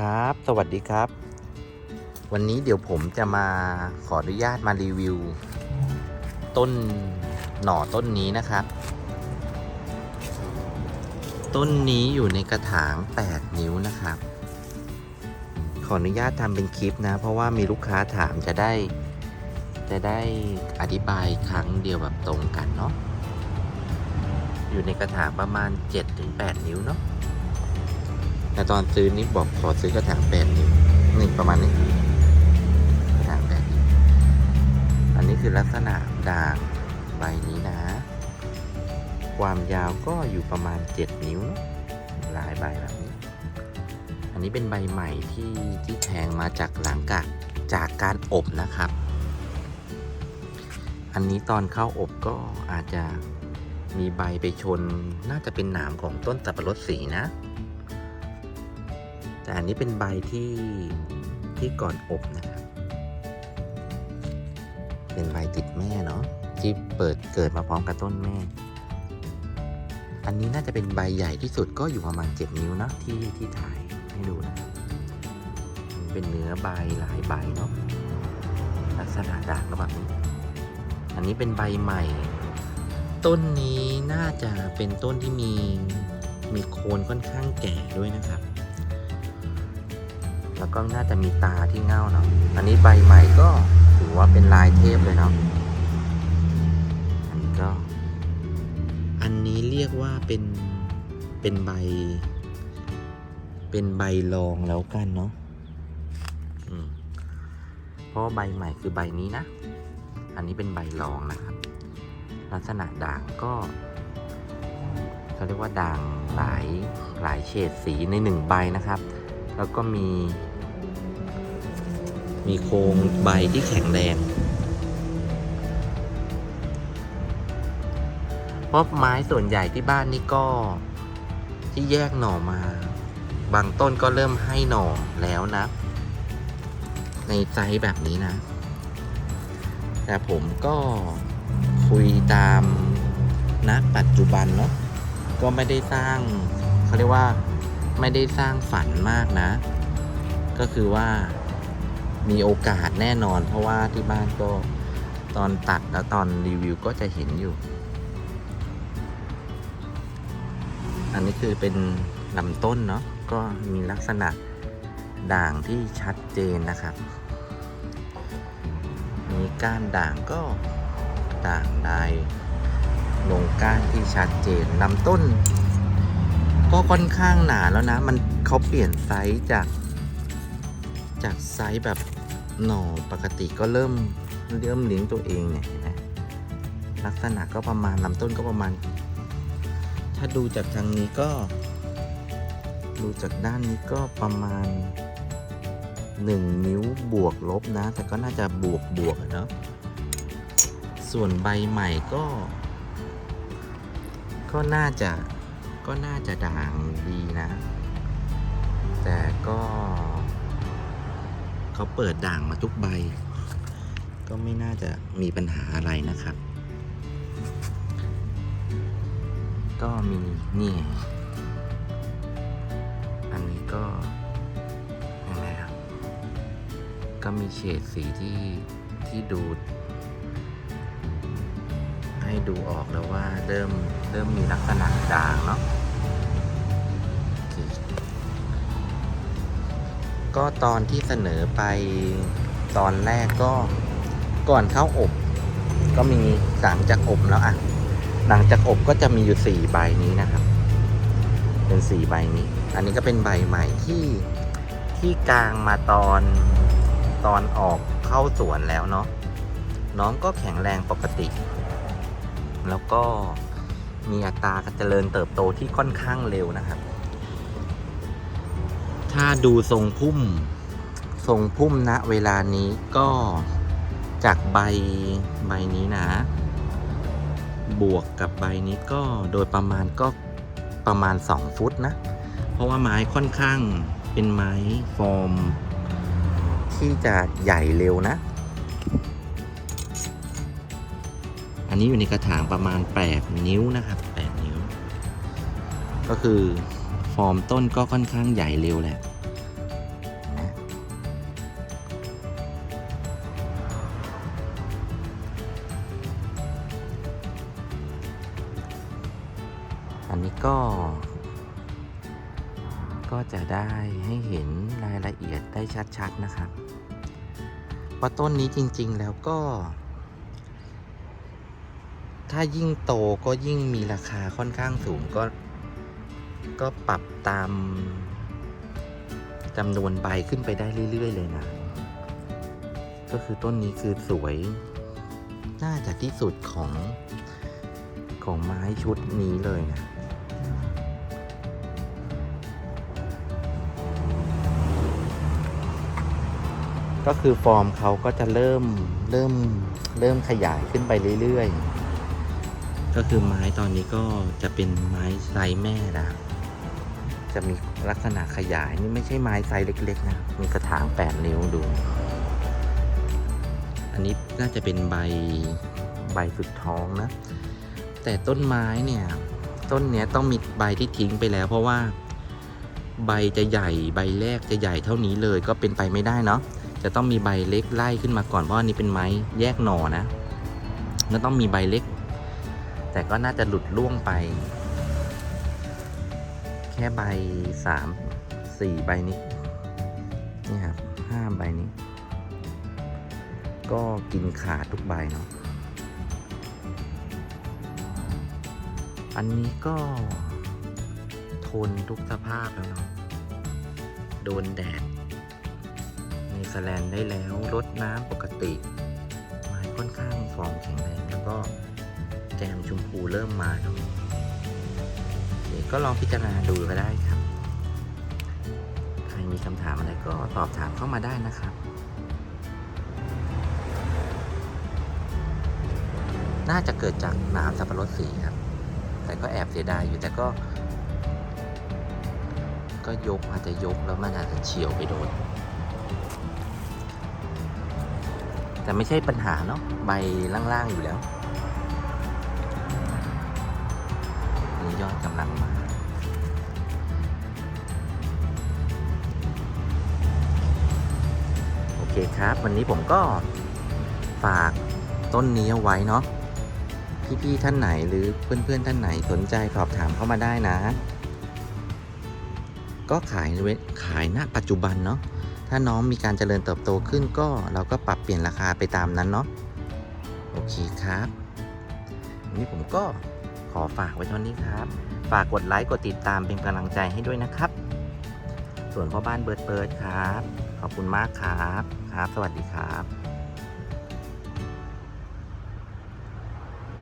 ครับ สวัสดีครับ วันนี้เดี๋ยวผมจะมาขออนุญาตมารีวิว ต้นหน่อต้นนี้นะครับ ต้นนี้อยู่ในกระถาง 8 นิ้วนะครับ ขออนุญาตทำเป็นคลิปนะ เพราะว่ามีลูกค้าถามจะได้ จะได้อธิบายครั้งเดียวแบบตรงกันเนาะอยู่ในกระถางประมาณ 7-8 นิ้วเนาะ แต่ตอนซื้อนี่บอกขอซื้อกระถางแปดนิ้วนี่ประมาณนี้กระถางแปดนิ้วอันนี้คือลักษณะด่างใบนี้นะ ความยาวก็อยู่ประมาณเจ็ดนิ้วนะหลายใบแบบนี้ อันนี้เป็นใบใหม่ที่ที่แทงมาจากหลังกะจากการอบนะครับ อันนี้ตอนเข้าอบก็อาจจะมีใบไปชนน่าจะเป็นหนามของต้นสับปะรดสีนะ แต่อันนี้เป็นใบที่ที่ก่อนอบนะครับ เป็นใบติดแม่เนาะที่เปิดเกิดมาพร้อมกับต้นแม่ อันนี้น่าจะเป็นใบใหญ่ที่สุดก็อยู่ประมาณ7นิ้วนะที่ที่ถ่ายให้ดูนะครับเป็นเนื้อใบหลายใบเนาะลักษณะด่างก็แบบนี้ อันนี้เป็นใบใหม่ ต้นนี้น่าจะเป็นต้นที่มีมีโคนค่อนข้างแก่ด้วยนะครับ แล้วก็น่าจะมีตาที่เง่าเนาะอันนี้ใบใหม่ก็ถือว่าเป็นลายเทพเลยเนาะอันนี้ก็ อันนี้เรียกว่าเป็นเป็นใบ เป็นใบรองแล้วกันเนาะเพราะใบใหม่คือใบนี้นะ อันนี้เป็นใบรองนะครับ ลักษณะด่างก็เขาเรียกว่าด่างหลายหลายเฉดสีในหนึ่งใบนะครับ แล้วก็มี มีโครงใบที่แข็งแรงเพราะไม้ส่วนใหญ่ที่บ้านนี่ก็ที่แยกหน่อมา บางต้นก็เริ่มให้หน่อแล้วนะ ในไซส์แบบนี้นะ แต่ผมก็คุยตามณปัจจุบันเนาะก็ไม่ได้สร้างเขาเรียกว่า ไม่ได้สร้างฝันมากนะ ก็คือว่ามีโอกาสแน่นอน เพราะว่าที่บ้านก็ตอนตัดแล้วตอนรีวิวก็จะเห็นอยู่ อันนี้คือเป็นลำต้นเนาะก็มีลักษณะด่างที่ชัดเจนนะครับ มีก้านด่างก็ด่างลายลงก้านที่ชัดเจนลำต้น ก็ค่อนข้างหนาแล้วนะ มันเขาเปลี่ยนไซส์จาก จากไซส์แบบหน่อปกติก็เริ่มเริ่มเลี้ยงตัวเองเนี่ยเห็นไหมลักษณะก็ประมาณลำต้นก็ประมาณ ถ้าดูจากทางนี้ก็ ดูจากด้านนี้ก็ประมาณ 1 นิ้วบวกลบนะ แต่ก็น่าจะบวกบวกเนาะส่วนใบใหม่ก็ ก็น่าจะ ก็น่าจะด่างดีนะ แต่ก็เขาเปิดด่างมาทุกใบ ก็ไม่น่าจะมีปัญหาอะไรนะครับ ก็มีนี่อันนี้ก็ยังไงครับก็มีเฉดสีที่ที่ดู ให้ดูออกแล้วว่าเริ่มเริ่มมีลักษณะด่างเนาะก็ตอนที่เสนอไปตอนแรกก็ก่อนเข้าอบ ก็มีหลังจากอบแล้วอะ หลังจากอบก็จะมีอยู่สี่ใบนี้นะครับ เป็นสี่ใบนี้ อันนี้ก็เป็นใบใหม่ที่ที่กลางมาตอนตอนออกเข้าสวนแล้วเนาะน้องก็แข็งแรงปกติ แล้วก็มีอัตราการเจริญเติบโตที่ค่อนข้างเร็วนะครับ ถ้าดูทรงพุ่ม ทรงพุ่มณเวลานี้ก็จากใบใบนี้นะ บวกกับใบนี้ก็โดยประมาณก็ประมาณ 2 ฟุตนะ เพราะว่าไม้ค่อนข้างเป็นไม้ฟอร์ม ที่จะใหญ่เร็วนะ นนี้อยู่ในกระถางประมาณ 8 นิ้วนะครับ 8 นิ้ว ก็คือฟอร์มต้นก็ค่อนข้างใหญ่เร็วแหละอันนี้ก็ ก็จะได้ให้เห็นรายละเอียดได้ชัดๆนะครับ ว่าต้นนี้จริงๆแล้วก็ ถ้ายิ่งโตก็ยิ่งมีราคาค่อนข้างสูงก็ ก็ปรับตามจำนวนใบขึ้นไปได้เรื่อย ๆ เลยนะ ก็คือต้นนี้คือสวย น่าจะที่สุดของของไม้ชุดนี้เลยนะก็คือฟอร์มเขาก็จะเริ่มเริ่มเริ่มขยายขึ้นไปเรื่อย ๆ ก็คือไม้ตอนนี้ก็จะเป็นไม้ไซส์แม่ละจะมีลักษณะขยายนี่ไม่ใช่ไม้ไซส์เล็ก ๆ นะ มีกระถาง 8 นิ้วดู อันนี้น่าจะเป็นใบใบสุดท้องนะ แต่ต้นไม้เนี่ย ต้นเนี้ยต้องมีใบที่ทิ้งไปแล้ว เพราะว่าใบจะใหญ่ใบแรกจะใหญ่เท่านี้เลยก็เป็นไปไม่ได้เนาะจะต้องมีใบเล็กไล่ขึ้นมาก่อนเพราะอันนี้เป็นไม้แยกหน่อนะแล้วต้องมีใบเล็ก แต่ก็น่าจะหลุดล่วงไป แค่ใบสามสี่ใบนี้นี่ครับห้าใบนี้ ก็กินขาดทุกใบเนาะอันนี้ก็ทนทุกสภาพแล้วเนาะโดนแดดในสแลนได้แล้วรดน้ำปกติ ไม้ค่อนข้างฟอร์มแข็งแรง แกมชมพูเริ่มมาแล้วเดี๋ยวก็ลองพิจารณาดูก็ได้ครับ ใครมีคำถามอะไรก็สอบถามเข้ามาได้นะครับ น่าจะเกิดจากน้ำสับปะรดสีครับ แต่ก็แอบเสียดายอยู่แต่ก็ ก็ยกอาจจะยกแล้วมันอาจจะเฉียวไปโดนแต่ไม่ใช่ปัญหาเนาะใบล่างๆอยู่แล้ว นี่ยอดกำลังมา โอเคครับ วันนี้ผมก็ฝากต้นนี้เอาไว้เนาะพี่ ๆ ท่านไหนหรือเพื่อน ๆ ท่านไหนสนใจสอบถามเข้ามาได้นะ ก็ขายเวขายณปัจจุบันเนาะถ้าน้องมีการเจริญเติบโตขึ้นก็เราก็ปรับเปลี่ยนราคาไปตามนั้นเนาะโอเคครับวันนี้ผมก็ อฝากไว้เท่านี้ครับ ฝากกดไลค์กดติดตามเป็นกำลังใจให้ด้วยนะครับ ส่วนพ่อบ้านเบิร์ดเบิร์ดครับ ขอบคุณมากครับ ครับ สวัสดีครับ